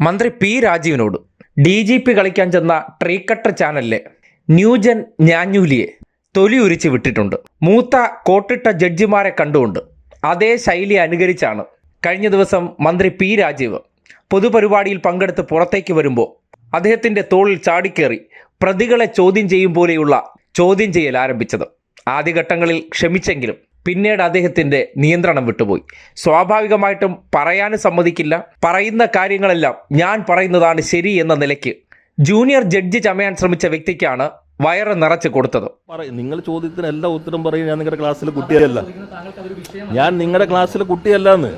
മന്ത്രി പി രാജീവിനോട് D G P കളിക്കാൻ ചെന്ന ട്രീക്കട്ടർ ചാനലിലെ ന്യൂജൻ ഞാഞ്ഞൂലിയെ തൊലി ഉരിച്ച് വിട്ടിട്ടുണ്ട്. മൂത്ത കോട്ടിട്ട ജഡ്ജിമാരെ കണ്ടുകൊണ്ട് അതേ ശൈലി അനുകരിച്ചാണ് കഴിഞ്ഞ ദിവസം മന്ത്രി പി രാജീവ് പൊതുപരിപാടിയിൽ പങ്കെടുത്ത് പുറത്തേക്ക് വരുമ്പോൾ അദ്ദേഹത്തിന്റെ തോളിൽ ചാടിക്കേറി പ്രതികളെ ചോദ്യം ചെയ്യും പോലെയുള്ള ചോദ്യം ചെയ്യൽ ആരംഭിച്ചത്. ആദ്യഘട്ടങ്ങളിൽ ക്ഷമിച്ചെങ്കിലും പിന്നീട് അദ്ദേഹത്തിന്റെ നിയന്ത്രണം വിട്ടുപോയി. സ്വാഭാവികമായിട്ടും പറയാൻ സമ്മതിക്കില്ല. പറയുന്ന കാര്യങ്ങളെല്ലാം ഞാൻ പറയുന്നതാണ് ശരി എന്ന നിലയ്ക്ക് ജൂനിയർ ജഡ്ജ് ചമയാൻ ശ്രമിച്ച വ്യക്തിക്കാണ് വയറ് നിറച്ച് കൊടുത്തത്. പറയും നിങ്ങൾ ചോദ്യത്തിന് എല്ലാ ഉത്തരം പറയും. ഞാൻ നിങ്ങളുടെ ക്ലാസ്സിലെ കുട്ടിയല്ല. ഞാൻ നിങ്ങളുടെ ക്ലാസ്സിലെ കുട്ടിയല്ല എന്ന്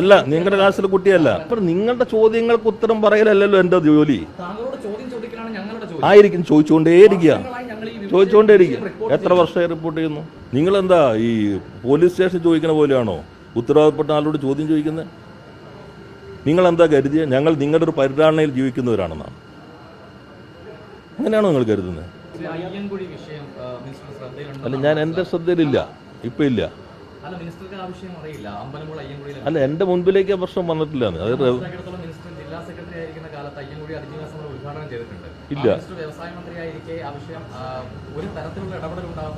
അല്ല നിങ്ങളുടെ ക്ലാസ്സിലെ കുട്ടിയല്ല. അപ്പൊ നിങ്ങളുടെ ചോദ്യങ്ങൾക്ക് ഉത്തരം പറയലല്ലല്ലോ എന്റെ ജോലി. താങ്കളോട് ചോദ്യം ചോദിക്കലാണ് ഞങ്ങളുടെ ജോലി. ആയിരിക്കും ചോദിച്ചുകൊണ്ടേയിരിക്കുക. ചോദിച്ചുകൊണ്ടേയിരിക്കുക എത്ര വർഷമായി റിപ്പോർട്ട് ചെയ്യുന്നു? നിങ്ങൾ എന്താ ഈ പോലീസ് സ്റ്റേഷൻ ചോദിക്കുന്ന പോലെയാണോ? ഉത്തരവാദപ്പെട്ട ആളോട് ചോദ്യം ചോദിക്കുന്നത് നിങ്ങൾ എന്താ കരുതിയത് ഞങ്ങൾ നിങ്ങളുടെ ഒരു പരിധാരണയിൽ ജീവിക്കുന്നവരാണെന്നാണ്. അങ്ങനെയാണോ നിങ്ങൾ കരുതുന്നത് അല്ല ഞാൻ എന്റെ ശ്രദ്ധയിലില്ല. ഇപ്പം ഇല്ല. അല്ല എന്റെ മുൻപിലേക്ക് ആ പ്രശ്നം വന്നിട്ടില്ല അത് റെ- മനസ്സിലാക്കിയിടത്തോളം മിനിസ്റ്റർ ജില്ലാ സെക്രട്ടറി ആയിരിക്കുന്ന കാലത്ത് അയ്യൻകുഴി അതിജീവന സമരം ഉദ്ഘാടനം ചെയ്തിട്ടുണ്ട് ഇല്ല. ആ മിനിസ്റ്റർ വ്യവസായ മന്ത്രിയായിരിക്കെ ആ വിഷയം ആ, ഒരു തരത്തിലുള്ള ഇടപെടൽ ഉണ്ടാകുന്നത്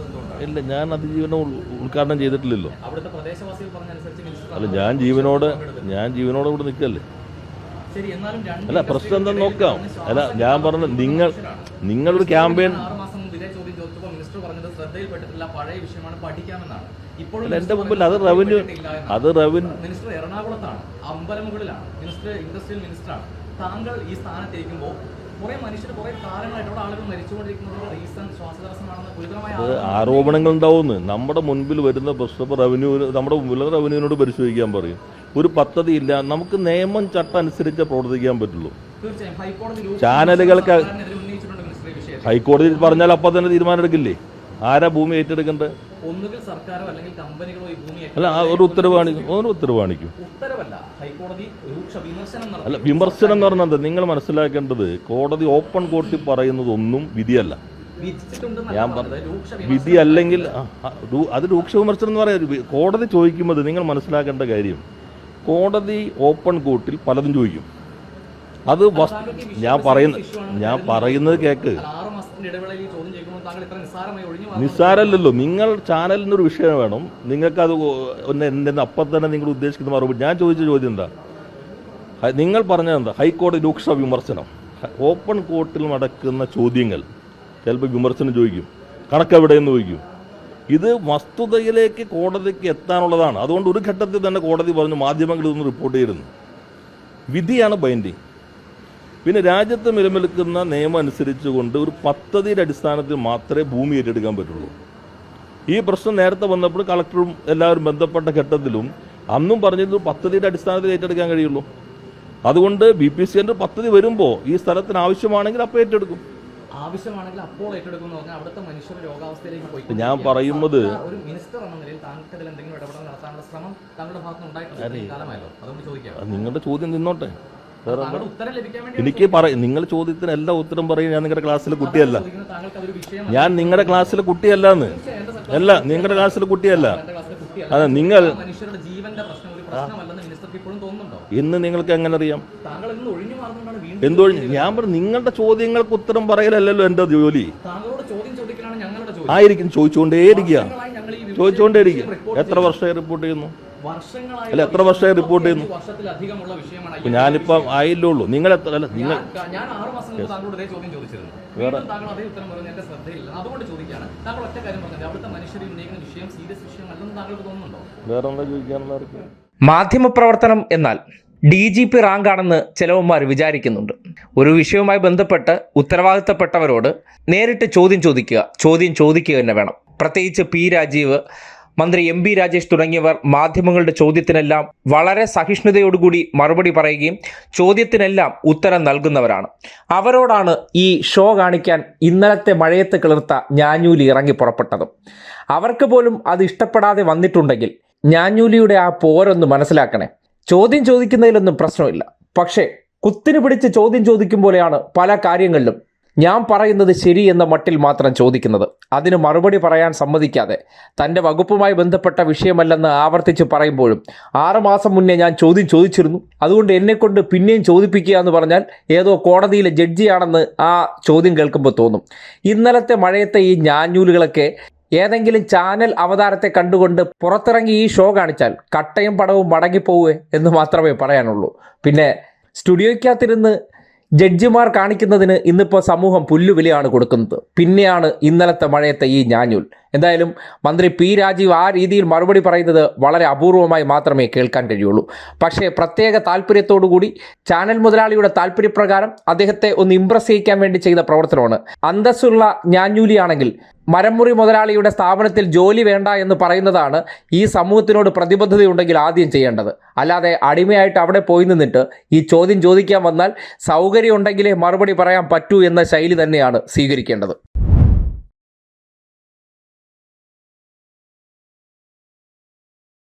എന്തുകൊണ്ടാണ്? ഇല്ല ഞാൻ അതിജീവനം ഉദ്ഘാടനം ചെയ്തിട്ടില്ലല്ലോ. അല്ല ഞാൻ ജീവനോട് ഞാൻ ജീവനോട് ഇവിടെ നിൽക്കല്ലേ? അല്ല പ്രശ്നം എന്താ നോക്കാം. അല്ല ഞാൻ പറഞ്ഞ നിങ്ങൾ നിങ്ങളൊരു ക്യാമ്പയിൻ എന്റെ മുമ്പിൽ അത് റവന്യൂ അത് റവന്യൂ മിനിസ്റ്റർ എറണാകുളത്താണ് അമ്പലമുകളിലാണ് മിനിസ്റ്റർ ഇൻഡസ്ട്രിയൽ മിനിസ്റ്ററാണ്. താങ്കൾ ഈ സ്ഥാനത്തിരിക്കുമ്പോൾ കുറെ മനുഷ്യർ കുറേ കാലങ്ങളായിട്ട് ആളുകൾ മരിച്ചുകൊണ്ടിരിക്കുന്നത് റീസൺ ശ്വാസതടസ്സമാണെന്ന് ഗുരുതരമായ അത് ആരോപണങ്ങൾ ഉണ്ടാവുന്നു നമ്മുടെ മുൻപിൽ വരുന്ന പ്രശ്നം റവന്യൂ നമ്മുടെ മുമ്പിലുള്ള റവന്യൂവിനോട് പരിശോധിക്കാൻ പറയും. ഒരു പദ്ധതി ഇല്ല. നമുക്ക് നിയമം ചട്ടം അനുസരിച്ച് പ്രവർത്തിക്കാൻ പറ്റുള്ളൂ. ചാനലുകൾക്ക് ഹൈക്കോടതി പറഞ്ഞാൽ അപ്പം തന്നെ തീരുമാനം എടുക്കില്ലേ ആരാ ഭൂമി ഏറ്റെടുക്കേണ്ടത്? ഒന്നുകിൽ സർക്കാരോ അല്ലെങ്കിൽ കമ്പനികളോ ഈ ഭൂമി അല്ല ആ ഒരു ഉത്തരവാണി ഒരു ഉത്തരവാണിക്കും ഉത്തരവല്ല. ഹൈക്കോടതി രൂക്ഷ വിമർശനം അല്ല വിമർശനം എന്ന് പറഞ്ഞത് നിങ്ങൾ മനസ്സിലാക്കേണ്ടത് കോടതി ഓപ്പൺ കോർട്ടിൽ പറയുന്നതൊന്നും വിധിയല്ല. ഞാൻ വിധി അല്ലെങ്കിൽ അത് രൂക്ഷ വിമർശനം എന്ന് പറയാം. കോടതി ചോദിക്കുമ്പോൾ നിങ്ങൾ മനസ്സിലാക്കേണ്ട കാര്യം കോടതി ഓപ്പൺ കോർട്ടിൽ പലതും ചോദിക്കും. അത് ഞാൻ പറയുന്ന ഞാൻ പറയുന്നത് കേക്ക്. ആറ് മാസത്തിന്റെ ഇടവേളയിൽ നിസ്സാരമല്ലല്ലോ. നിങ്ങൾ ചാനലിന് ഒരു വിഷയം വേണം. നിങ്ങൾക്ക് അത് ഒന്ന് എന്റെ അപ്പം തന്നെ നിങ്ങൾ ഉദ്ദേശിക്കുന്ന മറുപടി. ഞാൻ ചോദിച്ച ചോദ്യം എന്താ? നിങ്ങൾ പറഞ്ഞത് എന്താ? ഹൈക്കോടതി രൂക്ഷ വിമർശനം. ഓപ്പൺ കോർട്ടിൽ നടക്കുന്ന ചോദ്യങ്ങൾ. ചിലപ്പോൾ വിമർശനം ചോദിക്കും. കണക്കെവിടെയെന്ന് ചോദിക്കും. ഇത് വസ്തുതയിലേക്ക് കോടതിക്ക് എത്താനുള്ളതാണ്. അതുകൊണ്ട് ഒരു ഘട്ടത്തിൽ തന്നെ കോടതി പറഞ്ഞു മാധ്യമങ്ങൾ ഇതൊന്ന് റിപ്പോർട്ട് ചെയ്തിരുന്നു. വിധിയാണ് ബൈൻഡിങ് പിന്നെ രാജ്യത്ത് നിലനിൽക്കുന്ന നിയമം അനുസരിച്ചുകൊണ്ട് ഒരു പദ്ധതിയുടെ അടിസ്ഥാനത്തിൽ മാത്രമേ ഭൂമി ഏറ്റെടുക്കാൻ പറ്റുള്ളൂ. ഈ പ്രശ്നം നേരത്തെ വന്നപ്പോൾ കളക്ടറും എല്ലാവരും ബന്ധപ്പെട്ട ഘട്ടത്തിലും അന്നും പറഞ്ഞത് പദ്ധതിയുടെ അടിസ്ഥാനത്തിൽ ഏറ്റെടുക്കാൻ കഴിയുള്ളൂ. അതുകൊണ്ട് ബി പി സി എന്റെ പദ്ധതി വരുമ്പോൾ ഈ സ്ഥലത്തിന് ആവശ്യമാണെങ്കിൽ അപ്പോൾ ഏറ്റെടുക്കും. ആവശ്യമാണെങ്കിൽ അപ്പോൾ ഏറ്റെടുക്കും അവിടുത്തെ മനുഷ്യർ രോഗാവസ്ഥയിലേക്ക് പോയി. ഞാൻ പറയുന്നത് ഒരു മിനിസ്റ്റർ എന്ന നിലയിൽ താങ്കൾക്ക് അതിൽ എന്തെങ്കിലും ഇടപെടൽ നടത്താനുള്ള ശ്രമം താങ്കളുടെ ഉണ്ടായിട്ടില്ല നിങ്ങളുടെ ചോദ്യം നിന്നോട്ടെ. എനിക്ക് പറയും നിങ്ങൾ ചോദ്യത്തിന് എല്ലാ ഉത്തരം പറയും. ഞാൻ നിങ്ങളുടെ ക്ലാസ്സിലെ കുട്ടിയല്ല. ഞാൻ നിങ്ങളുടെ ക്ലാസ്സിലെ കുട്ടിയല്ല എന്ന് അല്ല നിങ്ങളുടെ ക്ലാസ്സിലെ കുട്ടിയല്ല. എന്റെ അതെ നിങ്ങൾ ഇന്ന് നിങ്ങൾക്ക് എങ്ങനെ അറിയാം? എന്തുകൊണ്ട് ഞാൻ പറഞ്ഞു നിങ്ങളുടെ ചോദ്യങ്ങൾക്ക് ഉത്തരം പറയലല്ലല്ലോ എന്റെ ജോലി. ആയിരിക്കും ചോദിച്ചുകൊണ്ടേയിരിക്കുക. ഇരിക്കുക ചോദിച്ചുകൊണ്ടേ ഇരിക്കുക ചോദിച്ചുകൊണ്ടേയിരിക്കുക. എത്ര വർഷമായി റിപ്പോർട്ട് ചെയ്യുന്നു? അല്ല എത്ര വർഷമായി റിപ്പോർട്ട് ചെയ്യുന്നു? ഞാനിപ്പം ആയില്ലേ ഉള്ളൂ നിങ്ങൾ എത്ര അല്ല നിങ്ങൾ വേറെ എന്താ ചോദിക്കാനുള്ളവർക്ക്? മാധ്യമപ്രവർത്തനം എന്നാൽ ഡി ജി പി റാങ്കാണെന്ന് ചിലവന്മാർ വിചാരിക്കുന്നുണ്ട്. ഒരു വിഷയവുമായി ബന്ധപ്പെട്ട് ഉത്തരവാദിത്തപ്പെട്ടവരോട് നേരിട്ട് ചോദ്യം ചോദിക്കുക ചോദ്യം ചോദിക്കുക തന്നെ വേണം. പ്രത്യേകിച്ച് പി രാജീവ് മന്ത്രി എം ബി രാജേഷ് തുടങ്ങിയവർ മാധ്യമങ്ങളുടെ ചോദ്യത്തിനെല്ലാം വളരെ സഹിഷ്ണുതയോടുകൂടി മറുപടി പറയുകയും ചോദ്യത്തിനെല്ലാം ഉത്തരം നൽകുന്നവരാണ്. അവരോടാണ് ഈ ഷോ കാണിക്കാൻ ഇന്നലത്തെ മഴയത്ത് കിളിർത്ത ഞാഞ്ഞൂലി ഇറങ്ങി പുറപ്പെട്ടതും. അവർക്ക് പോലും അത് ഇഷ്ടപ്പെടാതെ വന്നിട്ടുണ്ടെങ്കിൽ ഞാഞ്ഞൂലിയുടെ ആ പോരൊന്ന് മനസ്സിലാക്കണേ. ചോദ്യം ചോദിക്കുന്നതിലൊന്നും പ്രശ്നമില്ല. പക്ഷേ കുത്തിന് പിടിച്ച് ചോദ്യം ചോദിക്കും പോലെയാണ് പല കാര്യങ്ങളിലും ഞാൻ പറയുന്നത് ശരി എന്ന മട്ടിൽ മാത്രം ചോദിക്കുന്നത്. അതിന് മറുപടി പറയാൻ സമ്മതിക്കാതെ തന്റെ വകുപ്പുമായി ബന്ധപ്പെട്ട വിഷയമല്ലെന്ന് ആവർത്തിച്ച് പറയുമ്പോഴും ആറുമാസം മുന്നേ ഞാൻ ചോദ്യം ചോദിച്ചിരുന്നു. അതുകൊണ്ട് എന്നെക്കൊണ്ട് പിന്നെയും ചോദിപ്പിക്കുക എന്ന് പറഞ്ഞാൽ ഏതോ കോടതിയിലെ ജഡ്ജിയാണെന്ന് ആ ചോദ്യം കേൾക്കുമ്പോൾ തോന്നും. ഇന്നലത്തെ മഴയത്തെ ഈ ഞാഞ്ഞൂലുകളൊക്കെ ഏതെങ്കിലും ചാനൽ അവതാരത്തെ കണ്ടുകൊണ്ട് പുറത്തിറങ്ങി ഈ ഷോ കാണിച്ചാൽ കട്ടയും പടവും മടങ്ങിപ്പോവേ എന്ന് മാത്രമേ പറയാനുള്ളൂ. പിന്നെ സ്റ്റുഡിയോയ്ക്കകത്തിരുന്ന് ജഡ്ജിമാർ കാണിക്കുന്നതിന് ഇന്നിപ്പോൾ സമൂഹം പുല്ലുവിലയാണ് കൊടുക്കുന്നത്. പിന്നെയാണ് ഇന്നലത്തെ മഴയത്തെ ഈ ഞാഞ്ഞൂൽ. എന്തായാലും മന്ത്രി പി രാജീവ് ആ രീതിയിൽ മറുപടി പറയുന്നത് വളരെ അപൂർവമായി മാത്രമേ കേൾക്കാൻ കഴിയുള്ളൂ. പക്ഷേ പ്രത്യേക താല്പര്യത്തോടുകൂടി ചാനൽ മുതലാളിയുടെ താല്പര്യപ്രകാരം അദ്ദേഹത്തെ ഒന്ന് ഇംപ്രസ് ചെയ്യിക്കാൻ വേണ്ടി ചെയ്ത പ്രവർത്തനമാണ്. അന്തസ്സുള്ള ഞാഞ്ഞൂലിയാണെങ്കിൽ മരമുറി മുതലാളിയുടെ സ്ഥാപനത്തിൽ ജോലി വേണ്ട എന്ന് പറയുന്നതാണ് ഈ സമൂഹത്തിനോട് പ്രതിബദ്ധതയുണ്ടെങ്കിൽ ആദ്യം ചെയ്യേണ്ടത്. അല്ലാതെ അടിമയായിട്ട് അവിടെ പോയി നിന്നിട്ട് ഈ ചോദ്യം ചോദിക്കാൻ വന്നാൽ സൗകര്യം ഉണ്ടെങ്കിലേ മറുപടി പറയാൻ പറ്റൂ എന്ന ശൈലി തന്നെയാണ് സ്വീകരിക്കേണ്ടത്.